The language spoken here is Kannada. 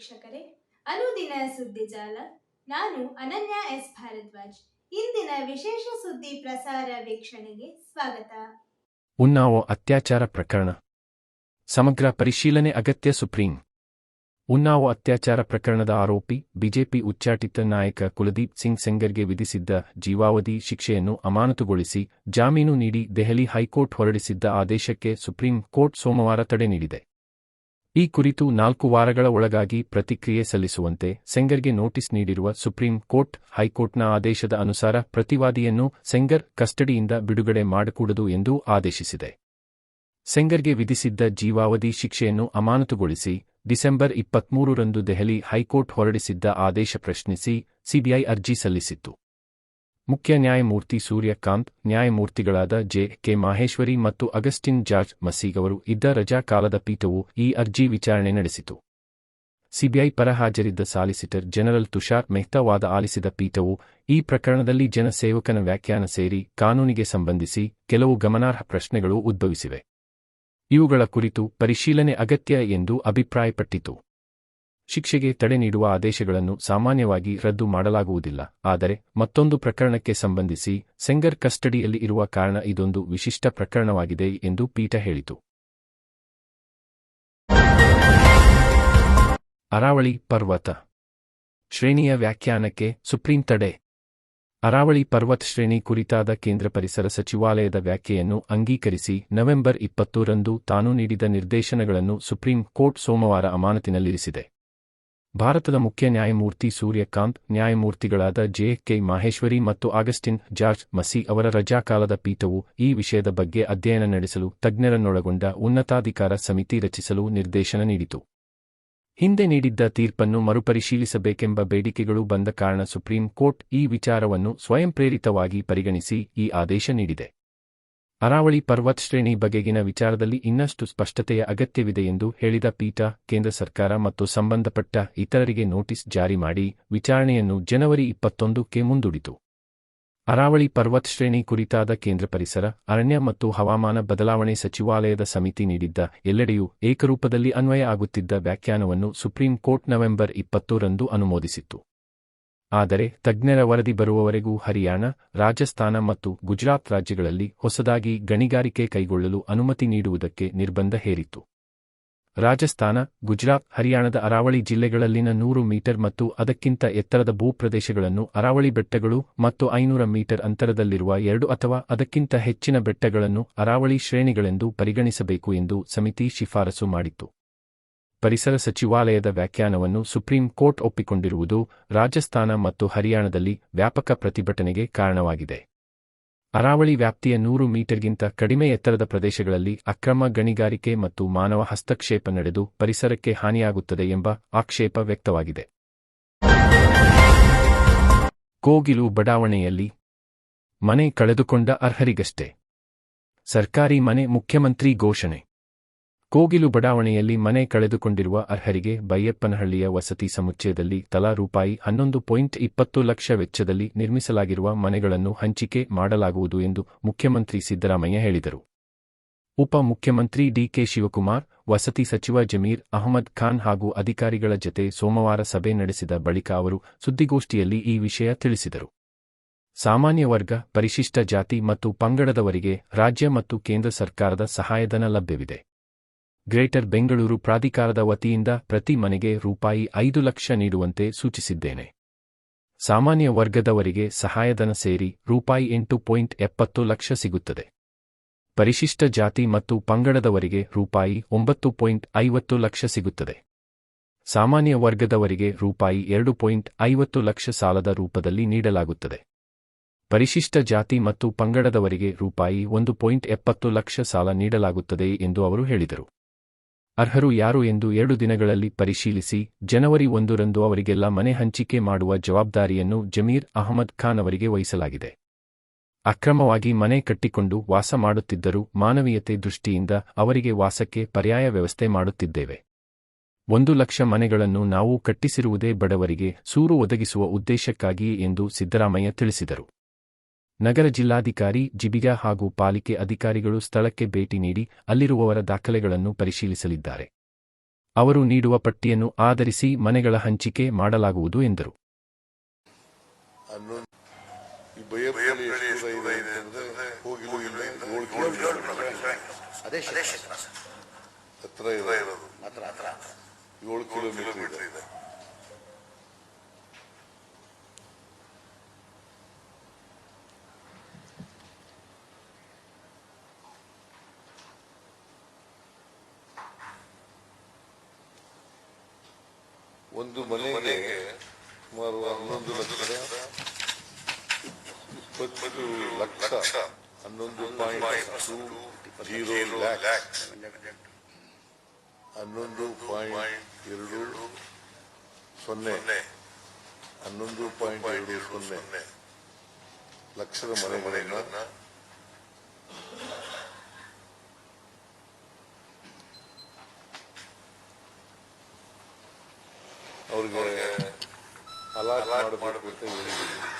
ವೀಕ್ಷಕರೇ, ಅನುದಿನ ಸುದ್ದಿ ಜಾಲ. ನಾನು ಅನನ್ಯ ಎಸ್. ಭಾರದ್ವಾಜ್. ಇಂದಿನ ವಿಶೇಷ ಸುದ್ದಿ ಪ್ರಸಾರ ವೀಕ್ಷಣೆಗೆ ಸ್ವಾಗತ. ಉನ್ನಾವೋ ಅತ್ಯಾಚಾರ ಪ್ರಕರಣ. ಸಮಗ್ರ ಪರಿಶೀಲನೆ ಅಗತ್ಯ ಸುಪ್ರೀಂ. ಉನ್ನಾವ ಅತ್ಯಾಚಾರ ಪ್ರಕರಣದ ಆರೋಪಿ, ಬಿಜೆಪಿ ಉಚ್ಚಾಟಿತ ನಾಯಕ ಕುಲದೀಪ್ ಸಿಂಗ್ ಸೆಂಗರ್ಗೆ ವಿಧಿಸಿದ್ದ ಜೀವಾವಧಿ ಶಿಕ್ಷೆಯನ್ನು ಅಮಾನತುಗೊಳಿಸಿ ಜಾಮೀನು ನೀಡಿ ದೆಹಲಿ ಹೈಕೋರ್ಟ್ ಹೊರಡಿಸಿದ್ದ ಆದೇಶಕ್ಕೆ ಸುಪ್ರೀಂ ಕೋರ್ಟ್ ಸೋಮವಾರ ತಡೆ ನೀಡಿದೆ. ಈ ಕುರಿತು ನಾಲ್ಕು ವಾರಗಳ ಒಳಗಾಗಿ ಪ್ರತಿಕ್ರಿಯೆ ಸಲ್ಲಿಸುವಂತೆ ಸೆಂಗರ್ಗೆ ನೋಟಿಸ್ ನೀಡಿರುವ ಸುಪ್ರೀಂ ಕೋರ್ಟ್, ಹೈಕೋರ್ಟ್ನ ಆದೇಶದ ಅನುಸಾರ ಪ್ರತಿವಾದಿಯನ್ನು ಸೆಂಗರ್ ಕಸ್ಟಡಿಯಿಂದ ಬಿಡುಗಡೆ ಮಾಡಕೂಡದು ಎಂದು ಆದೇಶಿಸಿದೆ. ಸೆಂಗರ್ಗೆ ವಿಧಿಸಿದ್ದ ಜೀವಾವಧಿ ಶಿಕ್ಷೆಯನ್ನು ಅಮಾನತುಗೊಳಿಸಿ ಡಿಸೆಂಬರ್ ಇಪ್ಪತ್ಮೂರರಂದು ದೆಹಲಿ ಹೈಕೋರ್ಟ್ ಹೊರಡಿಸಿದ್ದ ಆದೇಶ ಪ್ರಶ್ನಿಸಿ ಸಿಬಿಐ ಅರ್ಜಿ ಸಲ್ಲಿಸಿತ್ತು. ಮುಖ್ಯ ನ್ಯಾಯಮೂರ್ತಿ ಸೂರ್ಯಕಾಂತ್, ನ್ಯಾಯಮೂರ್ತಿಗಳಾದ ಜೆ. ಕೆ. ಮಾಹೇಶ್ವರಿ ಮತ್ತು ಅಗಸ್ಟಿನ್ ಜಾರ್ಜ್ ಮಸೀಗ್ ಇದ್ದ ರಜಾ ಕಾಲದ ಪೀಠವು ಈ ಅರ್ಜಿ ವಿಚಾರಣೆ ನಡೆಸಿತು. ಸಿಬಿಐ ಪರ ಹಾಜರಿದ್ದ ಸಾಲಿಸಿಟರ್ ಜನರಲ್ ತುಷಾರ್ ಮೆಹ್ತಾ ವಾದ ಆಲಿಸಿದ ಪೀಠವು ಈ ಪ್ರಕರಣದಲ್ಲಿ ಜನಸೇವಕನ ವ್ಯಾಖ್ಯಾನ ಸೇರಿ ಕಾನೂನಿಗೆ ಸಂಬಂಧಿಸಿ ಕೆಲವು ಗಮನಾರ್ಹ ಪ್ರಶ್ನೆಗಳು ಉದ್ಭವಿಸಿವೆ. ಇವುಗಳ ಕುರಿತು ಪರಿಶೀಲನೆ ಅಗತ್ಯ ಎಂದು ಅಭಿಪ್ರಾಯಪಟ್ಟಿತು. ಶಿಕ್ಷೆಗೆ ತಡೆ ನೀಡುವ ಆದೇಶಗಳನ್ನು ಸಾಮಾನ್ಯವಾಗಿ ರದ್ದು ಮಾಡಲಾಗುವುದಿಲ್ಲ. ಆದರೆ, ಮತ್ತೊಂದು ಪ್ರಕರಣಕ್ಕೆ ಸಂಬಂಧಿಸಿ ಸೆಂಗರ್ ಕಸ್ಟಡಿಯಲ್ಲಿ ಇರುವ ಕಾರಣ ಇದೊಂದು ವಿಶಿಷ್ಟ ಪ್ರಕರಣವಾಗಿದೆ ಎಂದು ಪೀಠ ಹೇಳಿತು. ಅರಾವಳಿ ಪರ್ವತ ಶ್ರೇಣಿಯ ವ್ಯಾಖ್ಯಾನಕ್ಕೆ ಸುಪ್ರೀಂ ತಡೆ. ಅರಾವಳಿ ಪರ್ವತ ಶ್ರೇಣಿ ಕುರಿತಾದ ಕೇಂದ್ರ ಪರಿಸರ ಸಚಿವಾಲಯದ ವ್ಯಾಖ್ಯೆಯನ್ನು ಅಂಗೀಕರಿಸಿ ನವೆಂಬರ್ ಇಪ್ಪತ್ತರಂದು ತಾನು ನೀಡಿದ ನಿರ್ದೇಶನಗಳನ್ನು ಸುಪ್ರೀಂ ಕೋರ್ಟ್ ಸೋಮವಾರ ಅಮಾನತಿನಲ್ಲಿರಿಸಿದೆ. ಭಾರತದ ಮುಖ್ಯ ನ್ಯಾಯಮೂರ್ತಿ ಸೂರ್ಯಕಾಂತ್, ನ್ಯಾಯಮೂರ್ತಿಗಳಾದ ಜೆ. ಕೆ. ಮಾಹೇಶ್ವರಿ ಮತ್ತು ಆಗಸ್ಟಿನ್ ಜಾರ್ಜ್ ಮಸಿ ಅವರ ರಜಾಕಾಲದ ಪೀಠವು ಈ ವಿಷಯದ ಬಗ್ಗೆ ಅಧ್ಯಯನ ನಡೆಸಲು ತಜ್ಞರನ್ನೊಳಗೊಂಡ ಉನ್ನತಾಧಿಕಾರ ಸಮಿತಿ ರಚಿಸಲು ನಿರ್ದೇಶನ ನೀಡಿತು. ಹಿಂದೆ ನೀಡಿದ್ದ ತೀರ್ಪನ್ನು ಮರುಪರಿಶೀಲಿಸಬೇಕೆಂಬ ಬೇಡಿಕೆಗಳು ಬಂದ ಕಾರಣ ಸುಪ್ರೀಂ ಕೋರ್ಟ್ ಈ ವಿಚಾರವನ್ನು ಸ್ವಯಂಪ್ರೇರಿತವಾಗಿ ಪರಿಗಣಿಸಿ ಈ ಆದೇಶ ನೀಡಿದೆ. ಅರಾವಳಿ ಪರ್ವತ್ ಶ್ರೇಣಿ ಬಗೆಗಿನ ವಿಚಾರದಲ್ಲಿ ಇನ್ನಷ್ಟು ಸ್ಪಷ್ಟತೆಯ ಅಗತ್ಯವಿದೆ ಎಂದು ಹೇಳಿದ ಪೀಠ, ಕೇಂದ್ರ ಸರ್ಕಾರ ಮತ್ತು ಸಂಬಂಧಪಟ್ಟ ಇತರರಿಗೆ ನೋಟಿಸ್ ಜಾರಿ ಮಾಡಿ ವಿಚಾರಣೆಯನ್ನು ಜನವರಿ ಇಪ್ಪತ್ತೊಂದಕ್ಕೆ ಮುಂದೂಡಿತು. ಅರಾವಳಿ ಪರ್ವತ್ ಶ್ರೇಣಿ ಕುರಿತಾದ ಕೇಂದ್ರ ಪರಿಸರ, ಅರಣ್ಯ ಮತ್ತು ಹವಾಮಾನ ಬದಲಾವಣೆ ಸಚಿವಾಲಯದ ಸಮಿತಿ ನೀಡಿದ್ದ ಎಲ್ಲೆಡೆಯೂ ಏಕರೂಪದಲ್ಲಿ ಅನ್ವಯ ಆಗುತ್ತಿದ್ದ ವ್ಯಾಖ್ಯಾನವನ್ನು ಸುಪ್ರೀಂ ಕೋರ್ಟ್ ನವೆಂಬರ್ ಇಪ್ಪತ್ತರಂದು ಅನುಮೋದಿಸಿತ್ತು. ಆದರೆ ತಜ್ಞರ ವರದಿ ಬರುವವರೆಗೂ ಹರಿಯಾಣ, ರಾಜಸ್ಥಾನ ಮತ್ತು ಗುಜರಾತ್ ರಾಜ್ಯಗಳಲ್ಲಿ ಹೊಸದಾಗಿ ಗಣಿಗಾರಿಕೆ ಕೈಗೊಳ್ಳಲು ಅನುಮತಿ ನೀಡುವುದಕ್ಕೆ ನಿರ್ಬಂಧ ಹೇರಿತು ರಾಜಸ್ಥಾನ, ಗುಜರಾತ್, ಹರಿಯಾಣದ ಅರಾವಳಿ ಜಿಲ್ಲೆಗಳಲ್ಲಿನ ನೂರು ಮೀಟರ್ ಮತ್ತು ಅದಕ್ಕಿಂತ ಎತ್ತರದ ಭೂಪ್ರದೇಶಗಳನ್ನು ಅರಾವಳಿ ಬೆಟ್ಟಗಳು ಮತ್ತು ಐನೂರ ಮೀಟರ್ ಅಂತರದಲ್ಲಿರುವ ಎರಡು ಅಥವಾ ಅದಕ್ಕಿಂತ ಹೆಚ್ಚಿನ ಬೆಟ್ಟಗಳನ್ನು ಅರಾವಳಿ ಶ್ರೇಣಿಗಳೆಂದು ಪರಿಗಣಿಸಬೇಕು ಎಂದು ಸಮಿತಿ ಶಿಫಾರಸು ಮಾಡಿತ್ತು. ಪರಿಸರ ಸಚಿವಾಲಯದ ವ್ಯಾಖ್ಯಾನವನ್ನು ಸುಪ್ರೀಂ ಕೋರ್ಟ್ ಒಪ್ಪಿಕೊಂಡಿರುವುದು ರಾಜಸ್ಥಾನ ಮತ್ತು ಹರಿಯಾಣದಲ್ಲಿ ವ್ಯಾಪಕ ಪ್ರತಿಭಟನೆಗೆ ಕಾರಣವಾಗಿದೆ. ಅರಾವಳಿ ವ್ಯಾಪ್ತಿಯ ನೂರು ಮೀಟರ್ಗಿಂತ ಕಡಿಮೆ ಎತ್ತರದ ಪ್ರದೇಶಗಳಲ್ಲಿ ಅಕ್ರಮ ಗಣಿಗಾರಿಕೆ ಮತ್ತು ಮಾನವ ಹಸ್ತಕ್ಷೇಪ ನಡೆದು ಪರಿಸರಕ್ಕೆ ಹಾನಿಯಾಗುತ್ತದೆ ಎಂಬ ಆಕ್ಷೇಪ ವ್ಯಕ್ತವಾಗಿದೆ. ಕೋಗಿಲು ಬಡಾವಣೆಯಲ್ಲಿ ಮನೆ ಕಳೆದುಕೊಂಡ ಅರ್ಹರಿಗಷ್ಟೇ. ಸರ್ಕಾರಿ ಮನೆ ಮುಖ್ಯಮಂತ್ರಿ ಘೋಷಣೆ. ಕೋಗಿಲು ಬಡಾವಣೆಯಲ್ಲಿ ಮನೆ ಕಳೆದುಕೊಂಡಿರುವ ಅರ್ಹರಿಗೆ ಬೈಯಪ್ಪನಹಳ್ಳಿಯ ವಸತಿ ಸಮುಚ್ಚಯದಲ್ಲಿ ತಲಾ ರೂಪಾಯಿ ಹನ್ನೊಂದು ಪಾಯಿಂಟ್ ಇಪ್ಪತ್ತು ಲಕ್ಷ ವೆಚ್ಚದಲ್ಲಿ ನಿರ್ಮಿಸಲಾಗಿರುವ ಮನೆಗಳನ್ನು ಹಂಚಿಕೆ ಮಾಡಲಾಗುವುದು ಎಂದು ಮುಖ್ಯಮಂತ್ರಿ ಸಿದ್ದರಾಮಯ್ಯ ಹೇಳಿದರು. ಉಪ ಮುಖ್ಯಮಂತ್ರಿ ಡಿಕೆ ಶಿವಕುಮಾರ್, ವಸತಿ ಸಚಿವ ಜಮೀರ್ ಅಹಮದ್ ಖಾನ್ ಹಾಗೂ ಅಧಿಕಾರಿಗಳ ಜತೆ ಸೋಮವಾರ ಸಭೆ ನಡೆಸಿದ ಬಳಿಕ ಅವರು ಸುದ್ದಿಗೋಷ್ಠಿಯಲ್ಲಿ ಈ ವಿಷಯ ತಿಳಿಸಿದರು. ಸಾಮಾನ್ಯ ವರ್ಗ, ಪರಿಶಿಷ್ಟ ಜಾತಿ ಮತ್ತು ಪಂಗಡದವರಿಗೆ ರಾಜ್ಯ ಮತ್ತು ಕೇಂದ್ರ ಸರ್ಕಾರದ ಸಹಾಯಧನ ಲಭ್ಯವಿದೆ. ಗ್ರೇಟರ್ ಬೆಂಗಳೂರು ಪ್ರಾಧಿಕಾರದ ವತಿಯಿಂದ ಪ್ರತಿ ಮನೆಗೆ ರೂಪಾಯಿ ಐದು ಲಕ್ಷ ನೀಡುವಂತೆ ಸೂಚಿಸಿದ್ದೇನೆ. ಸಾಮಾನ್ಯ ವರ್ಗದವರಿಗೆ ಸಹಾಯಧನ ಸೇರಿ ರೂಪಾಯಿ ಎಂಟು ಪಾಯಿಂಟ್ ಎಪ್ಪತ್ತು ಲಕ್ಷ ಸಿಗುತ್ತದೆ. ಪರಿಶಿಷ್ಟ ಜಾತಿ ಮತ್ತು ಪಂಗಡದವರಿಗೆ ರೂಪಾಯಿ ಒಂಬತ್ತು ಪಾಯಿಂಟ್ ಐವತ್ತು ಲಕ್ಷ ಸಿಗುತ್ತದೆ. ಸಾಮಾನ್ಯ ವರ್ಗದವರಿಗೆ ರೂಪಾಯಿ ಎರಡು ಪಾಯಿಂಟ್ ಐವತ್ತು ಲಕ್ಷ ಸಾಲದ ರೂಪದಲ್ಲಿ ನೀಡಲಾಗುತ್ತದೆ. ಪರಿಶಿಷ್ಟ ಜಾತಿ ಮತ್ತು ಪಂಗಡದವರಿಗೆ ರೂಪಾಯಿ ಒಂದು ಪಾಯಿಂಟ್ ಎಪ್ಪತ್ತು ಲಕ್ಷ ಸಾಲ ನೀಡಲಾಗುತ್ತದೆ ಎಂದು ಅವರು ಹೇಳಿದರು. ಅರ್ಹರು ಯಾರು ಎಂದು ಎರಡು ದಿನಗಳಲ್ಲಿ ಪರಿಶೀಲಿಸಿ ಜನವರಿ ಒಂದರಂದು ಅವರಿಗೆಲ್ಲ ಮನೆ ಹಂಚಿಕೆ ಮಾಡುವ ಜವಾಬ್ದಾರಿಯನ್ನು ಜಮೀರ್ ಅಹಮದ್ ಖಾನ್ ಅವರಿಗೆ ವಹಿಸಲಾಗಿದೆ. ಅಕ್ರಮವಾಗಿ ಮನೆ ಕಟ್ಟಿಕೊಂಡು ವಾಸ ಮಾಡುತ್ತಿದ್ದರೂ ಮಾನವೀಯತೆ ದೃಷ್ಟಿಯಿಂದ ಅವರಿಗೆ ವಾಸಕ್ಕೆ ಪರ್ಯಾಯ ವ್ಯವಸ್ಥೆ ಮಾಡುತ್ತಿದ್ದೇವೆ. ಒಂದು ಲಕ್ಷ ಮನೆಗಳನ್ನು ನಾವು ಕಟ್ಟಿಸಿರುವುದೇ ಬಡವರಿಗೆ ಸೂರು ಒದಗಿಸುವ ಉದ್ದೇಶಕ್ಕಾಗಿಯೇ ಎಂದು ಸಿದ್ದರಾಮಯ್ಯ ತಿಳಿಸಿದರು. ನಗರ ಜಿಲ್ಲಾಧಿಕಾರಿ ಜಿಬಿಗಾ ಹಾಗೂ ಪಾಲಿಕೆ ಅಧಿಕಾರಿಗಳು ಸ್ಥಳಕ್ಕೆ ಭೇಟಿ ನೀಡಿ ಅಲ್ಲಿರುವವರ ದಾಖಲೆಗಳನ್ನು ಪರಿಶೀಲಿಸಲಿದ್ದಾರೆ. ಅವರು ನೀಡುವ ಪಟ್ಟಿಯನ್ನು ಆಧರಿಸಿ ಮನೆಗಳ ಹಂಚಿಕೆ ಮಾಡಲಾಗುವುದು ಎಂದರು. ಏಳು ಕಿಲೋಮೀಟರ್ ಬೈಯಪ್ಪಲ್ಲಿ ಒಂದು ಮನೆಗೆ ಸುಮಾರು ಹನ್ನೊಂದು ಲಕ್ಷ, ಇಪ್ಪತ್ತು ಲಕ್ಷ, ಹನ್ನೊಂದು ಪಾಯಿಂಟ್ ಜೀರೋ ಹನ್ನೊಂದು ಪಾಯಿಂಟ್ ಎರಡು ಸೊನ್ನೆ, ಹನ್ನೊಂದು ಪಾಯಿಂಟ್ ಎರಡು ಸೊನ್ನೆ ಲಕ್ಷದ ಮನೆ ಮನೆಗಳನ್ನ ಅವ್ರಿಗೆ ಅಲಾಟ್ ಮಾಡಬೇಕು ಅಂತ ಹೇಳಿದ್ದೀವಿ